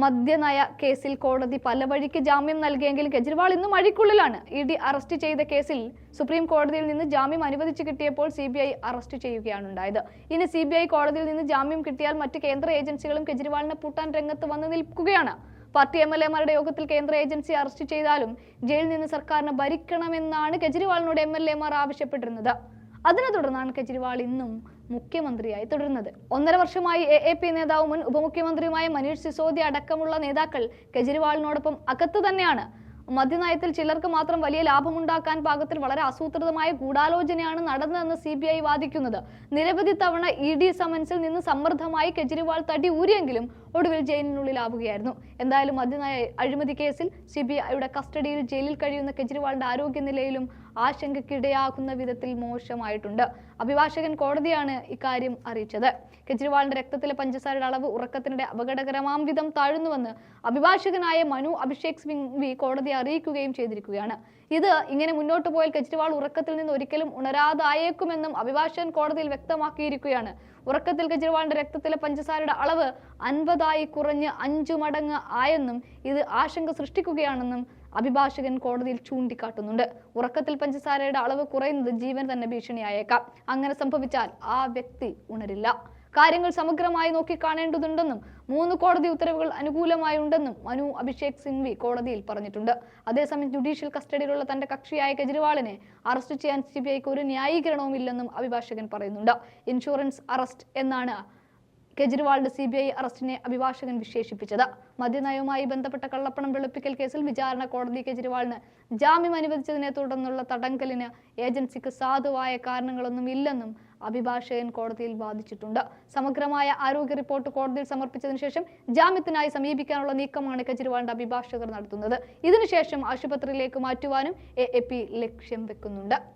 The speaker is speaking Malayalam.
മദ്യനയ കേസിൽ കോടതി പല വഴിക്ക് ജാമ്യം നൽകിയെങ്കിൽ കെജ്രിവാൾ ഇന്നും അഴിക്കുള്ളിലാണ് ഇ ഡി അറസ്റ്റ് ചെയ്ത കേസിൽ സുപ്രീം കോടതിയിൽ നിന്ന് ജാമ്യം അനുവദിച്ചു കിട്ടിയപ്പോൾ സി ബി ഐ അറസ്റ്റ് ചെയ്യുകയാണ് ഉണ്ടായത്. ഇനി സി ബി ഐ കോടതിയിൽ നിന്ന് ജാമ്യം കിട്ടിയാൽ മറ്റ് കേന്ദ്ര ഏജൻസികളും കെജ്രിവാളിനെ പൂട്ടാൻ രംഗത്ത് വന്ന് നിൽക്കുകയാണ്. പാർട്ടി എം എൽ എമാരുടെ യോഗത്തിൽ കേന്ദ്ര ഏജൻസി അറസ്റ്റ് ചെയ്താലും ജയിലിൽ നിന്ന് സർക്കാരിനെ ഭരിക്കണമെന്നാണ് കെജ്രിവാളിനോട് എം എൽ എമാർ ആവശ്യപ്പെട്ടിരുന്നത്. അതിനെ തുടർന്നാണ് കെജ്രിവാൾ ഇന്നും മുഖ്യമന്ത്രിയായി തുടരുന്നത്. ഒന്നര വർഷമായി എ എ പി നേതാവ് മുൻ ഉപമുഖ്യമന്ത്രിയുമായ മനീഷ് സിസോദിയ അടക്കമുള്ള നേതാക്കൾ കെജ്രിവാളിനോടൊപ്പം അകത്ത് തന്നെയാണ്. മദ്യനയത്തിൽ ചിലർക്ക് മാത്രം വലിയ ലാഭമുണ്ടാക്കാൻ പാകത്തിൽ വളരെ ആസൂത്രിതമായ ഗൂഢാലോചനയാണ് നടന്നതെന്ന് സി ബി ഐ വാദിക്കുന്നത്. നിരവധി തവണ ഇ ഡി സമൻസിൽ നിന്ന് സമ്മർദ്ദമായി കെജ്രിവാൾ തടി ഊരിയെങ്കിലും ഒടുവിൽ ജയിലിനുള്ളിലാവുകയായിരുന്നു എന്തായാലും മദ്യനയ അഴിമതി കേസിൽ സിബിഐയുടെ കസ്റ്റഡിയിൽ ജയിലിൽ കഴിയുന്ന കെജ്രിവാളിന്റെ ആരോഗ്യനിലയിലും ആശങ്കക്കിടയാകുന്ന വിധത്തിൽ മോശമായിട്ടുണ്ട്. അഭിഭാഷകൻ കോടതിയാണ് ഇക്കാര്യം അറിയിച്ചത്. കെജ്രിവാളിന്റെ രക്തത്തിലെ പഞ്ചസാരയുടെ അളവ് ഉറക്കത്തിനിടെ അപകടകരമാം വിധം താഴുന്നുവെന്ന് അഭിഭാഷകനായ മനു അഭിഷേക് സിംഗ്വി കോടതിയെ അറിയിക്കുകയും ചെയ്തിരിക്കുകയാണ്. ഇത് ഇങ്ങനെ മുന്നോട്ട് പോയാൽ കെജ്രിവാൾ ഉറക്കത്തിൽ നിന്ന് ഒരിക്കലും ഉണരാതായേക്കുമെന്നും അഭിഭാഷകൻ കോടതിയിൽ വ്യക്തമാക്കിയിരിക്കുകയാണ്. ഉറക്കത്തിൽ കെജ്രിവാളിന്റെ രക്തത്തിലെ പഞ്ചസാരയുടെ അളവ് അൻപതായി കുറഞ്ഞ് അഞ്ചു മടങ്ങ് ആയെന്നും ഇത് ആശങ്ക സൃഷ്ടിക്കുകയാണെന്നും അഭിഭാഷകൻ കോടതിയിൽ ചൂണ്ടിക്കാട്ടുന്നുണ്ട്. ഉറക്കത്തിൽ പഞ്ചസാരയുടെ അളവ് കുറയുന്നത് ജീവൻ തന്നെ ഭീഷണിയായേക്കാം. അങ്ങനെ സംഭവിച്ചാൽ ആ വ്യക്തി ഉണരില്ല. കാര്യങ്ങൾ സമഗ്രമായി നോക്കിക്കാണേണ്ടതുണ്ടെന്നും മൂന്ന് കോടതി ഉത്തരവുകൾ അനുകൂലമായി ഉണ്ടെന്നും മനു അഭിഷേക് സിംഗ്വി കോടതിയിൽ പറഞ്ഞിട്ടുണ്ട്. അതേസമയം ജുഡീഷ്യൽ കസ്റ്റഡിയിലുള്ള തന്റെ കക്ഷിയായ കെജ്രിവാളിനെ അറസ്റ്റ് ചെയ്യാൻ സി ബി ഐക്ക് ഒരു ന്യായീകരണവും ഇല്ലെന്നും അഭിഭാഷകൻ പറയുന്നുണ്ട്. ഇൻഷുറൻസ് അറസ്റ്റ് എന്നാണ് കെജ്രിവാളിന്റെ സി ബി ഐ അറസ്റ്റിനെ അഭിഭാഷകൻ വിശേഷിപ്പിച്ചത്. മദ്യനയവുമായി ബന്ധപ്പെട്ട കള്ളപ്പണം വെളുപ്പിക്കൽ കേസിൽ വിചാരണ കോടതി കെജ്രിവാളിന് ജാമ്യം അനുവദിച്ചതിനെ തുടർന്നുള്ള തടങ്കലിന് ഏജൻസിക്ക് സാധുവായ കാരണങ്ങളൊന്നും ഇല്ലെന്നും അഭിഭാഷകൻ കോടതിയിൽ വാദിച്ചിട്ടുണ്ട്. സമഗ്രമായ ആരോഗ്യ റിപ്പോർട്ട് കോടതിയിൽ സമർപ്പിച്ചതിനു ശേഷം ജാമ്യത്തിനായി സമീപിക്കാനുള്ള നീക്കമാണ് കെജ്രിവാളിന്റെ അഭിഭാഷകർ നടത്തുന്നത്. ഇതിനുശേഷം ആശുപത്രിയിലേക്ക് മാറ്റുവാനും എ ലക്ഷ്യം വെക്കുന്നുണ്ട്.